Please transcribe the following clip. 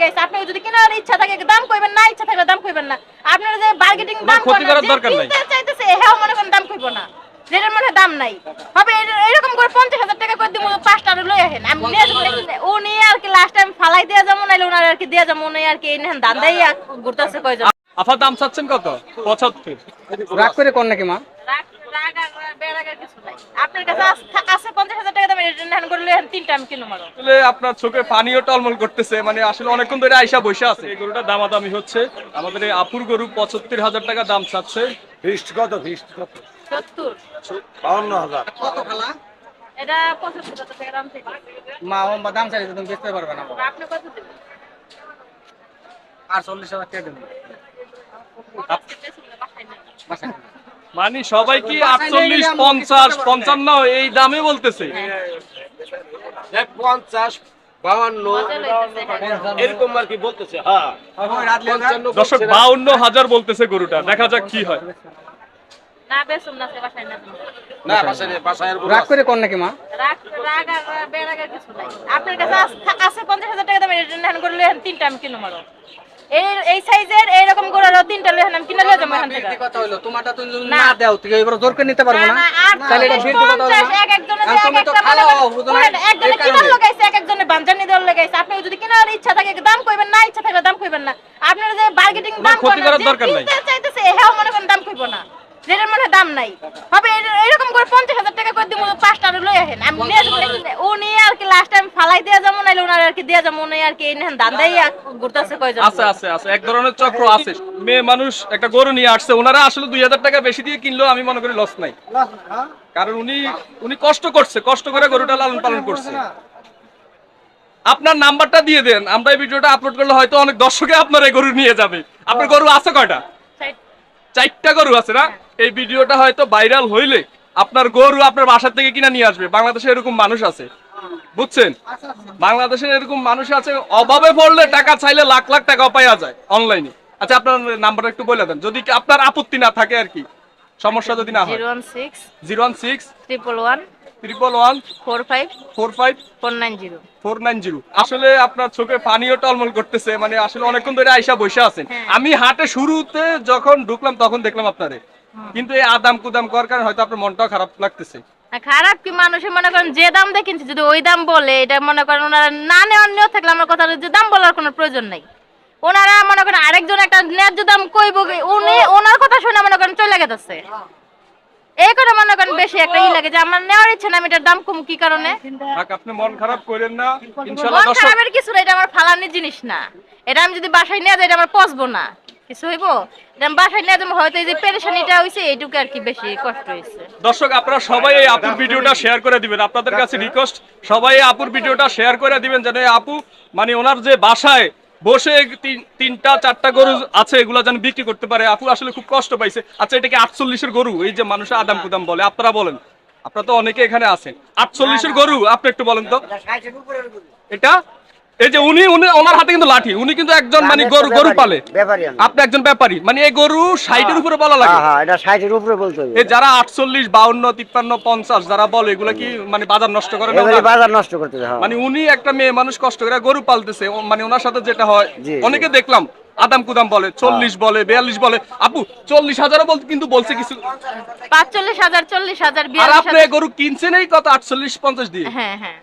লেগেছে আপনি যদি কেনার ইচ্ছা থাকে দাম কইবেন না ইচ্ছা থাকলে দাম কইবেন না। আপনারা যে বার্গেটিং দাম ক্ষতি করার দরকার নাই। চাইতেছে হ্যাঁ মনে করেন দাম কইব না। যেটার মনে দাম নাই। হবে এরকম করে পঞ্চাশ হাজার টাকা করে দিব পাঁচটা আরও লই আহেন আমি নিয়ে আর কি লাস্ট টাইম ফালাই দেওয়া যাব নাইলে ওনার আর কি দেওয়া যাব উনি আর কি এনেন দান্দাই ঘুরতেছে কয়জন। আফা দাম চাচ্ছেন কত? পঁচাত্তর। রাগ করে কোন নাকি মা? আপনার চোখে পানিও টলমল করতেছে মানে আসলে অনেকক্ষণ ধরে আইসা বসে আছে। এই গরুটা দামাদামি হচ্ছে। আমাদের এই আপুর গরু পঁচাত্তর হাজার টাকা দাম চাচ্ছে। ফিস্ট কত ফিস্ট কত? বাউন্ন হাজার। কত খালা? এটা পঁচাত্তর টাকা দাম থেকে মা দাম চাইছে তুমি বেচতে পারবে না। আপনি কত দেবেন? আর চল্লিশ হাজার টাকা দেবেন। মানে সবাই কি আটচল্লিশ পঞ্চাশ পঞ্চান্ন এই দামে বলতেছে। পঞ্চাশ এরকম আর কি বলতেছে হ্যাঁ। দর্শক বাউন্ন হাজার বলতেছে গরুটা দেখা যাক কি হয়। রাগ করে নাকি মা? আপনার কাছে আছে পঞ্চাশ হাজার টাকা তিনটা আমি কিনো মারো। এই এই সাইজের এইরকম করে আরও তিনটা লই আহেন আমি লই যাব এখান থেকে কথা হইল তোমারটা তুমি না। না দাও তুই এবার জোর করে নিতে পারব না, না না, আটচল্লিশ, তাহলে এটা বিরতি কথা হলো এক একজনের যে এক তুমি তো একটা খালো মনে করেন- বুঝো না বলেন, একজনে। লাগাইছে, এক বানজানি লাগাইছে। আপনি যদি কেনার ইচ্ছা থাকে দাম কইবেন না ইচ্ছা থাকলে দাম কইবেন না আপনারা যে বার্গেটিং দাম ক্ষতি করার দরকার নাই। চাইতেছে হ্যাঁ মনে করেন দাম কইব না যেটার মনে দাম নাই হবে এর- এরকম করে পঞ্চাশ হাজার টাকা করে দিব পাঁচটা লই আমি আর কি লাস্ট টাইম ফালাই দেওয়া ওনার আর কি যাব উনি আর কি এনেন দান্দাই ঘুরতেছে কয়জন। আছে আছে আছে এক ধরনের চক্র আছে। মেয়ে মানুষ একটা গরু নিয়ে আসছে ওনারা আসলে দুই হাজার টাকা বেশি দিয়ে কিনলেও আমি মনে করি লস নাই। কারণ উনি উনি কষ্ট করছে কষ্ট করে গরুটা লালন পালন করছে। আপনার নাম্বারটা দিয়ে দেন আমরা এই ভিডিওটা আপলোড করলে হয়তো অনেক দর্শকে আপনার এই গরু নিয়ে যাবে। আপনার গরু আছে কয়টা? চারটা গরু আছে না? এই ভিডিওটা হয়তো ভাইরাল হইলে আপনার গরু আপনার বাসা থেকে কিনা নিয়ে আসবে বাংলাদেশে এরকম মানুষ আছে। বুঝছেন? বাংলাদেশে এরকম মানুষ আছে অভাবে পড়লে টাকা চাইলে লাখ লাখ টাকা পাওয়া যায় অনলাইনে আচ্ছা আপনার নাম্বারটা একটু বলে দেন। যদি আপনার আপত্তি না থাকে আর কি সমস্যা যদি না হয়। Zero one six zero one six triple one four five four five four nine zero. Four nine zero. আসলে আপনার চোখে পানিও টলমল করতেছে মানে আসলে অনেকক্ষণ ধরে আইসা বসে আছেন। হ্যাঁ। আমি হাটে শুরুতে যখন ঢুকলাম তখন দেখলাম আপনারে। কিন্তু এই আদাম কুদাম করার কারণে হয়তো আপনার মনটাও খারাপ লাগতেছে। না, খারাপ কি মানুষে মনে করেন যে দাম দিয়ে কিনছে যদি ওই দাম বলে এটা মনে করেন ওনারা না নেওয়ার নিয়েও থাকলে আমার কথা যে দাম বলার কোনো প্রয়োজন নাই। ওনারা মনে করেন আরেকজন একটা ন্যায্য দাম কইব উনি ওনার কথা শুনে মনে করেন চলে গেছে এই করে মনে করেন বেশি একটা ই লাগে যে আমার নেওয়ার ইচ্ছে না আমি এটার দাম কম কি কারণে? আপনি মন খারাপ করেন না ইনশাল্লাহ মন খারাপের কিছু না এটা আমার ফালানির জিনিস না। এটা আমি যদি বাসায় নিয়ে যাই এটা আমার পচবো না। কিছু হইব? বাসায় নিয়ে যাব হয়তো এই যে পেরেশানিটা হইছে এইটুকু আর কি বেশি কষ্ট হয়েছে দর্শক আপনারা সবাই এই আপুর ভিডিওটা শেয়ার করে দিবেন। আপনাদের কাছে রিকোয়েস্ট সবাই এই আপুর ভিডিওটা শেয়ার করে দিবেন যেন এই আপু মানে ওনার যে বাসায় বসে তিনটা চারটা গরু আছে এগুলো যেন বিক্রি করতে পারে। আপু আসলে খুব কষ্ট পাইছে। আচ্ছা এটা কি আটচল্লিশের গরু? এই যে মানুষ আদাম কুদাম বলে আপনারা বলেন। আপনারা তো অনেকে এখানে আছেন। আটচল্লিশের গরু আপনি একটু বলেন তো। এটা? এই যে উনি উনি ওনার হাতে কিন্তু লাঠি। উনি কিন্তু একজন মানে গরু গরু পালে। আপনি একজন ব্যাপারী। মানে এই গরু ষাটের উপরে বলা লাগে। হ্যাঁ হ্যাঁ এটা ষাটের উপরে বলতে হবে। এই যারা আটচল্লিশ বাউন্ন তিপ্পান্ন পঞ্চাশ যারা বলে এগুলা কি মানে বাজার নষ্ট করে না বাজার নষ্ট করতে মানে উনি একটা মেয়ে মানুষ কষ্ট করে গরু পালতেছে। মানে ওনার সাথে যেটা হয়। অনেকে দেখলাম আদাম কুদাম বলে চল্লিশ বলে বিয়াল্লিশ বলে। আপু চল্লিশ হাজারও বলতে কিন্তু বলছে কিছু। পাঁচচল্লিশ হাজার চল্লিশ হাজার আর আপনি গরু কিনছেন এই কত? আটচল্লিশ পঞ্চাশ দিয়ে। হ্যাঁ হ্যাঁ।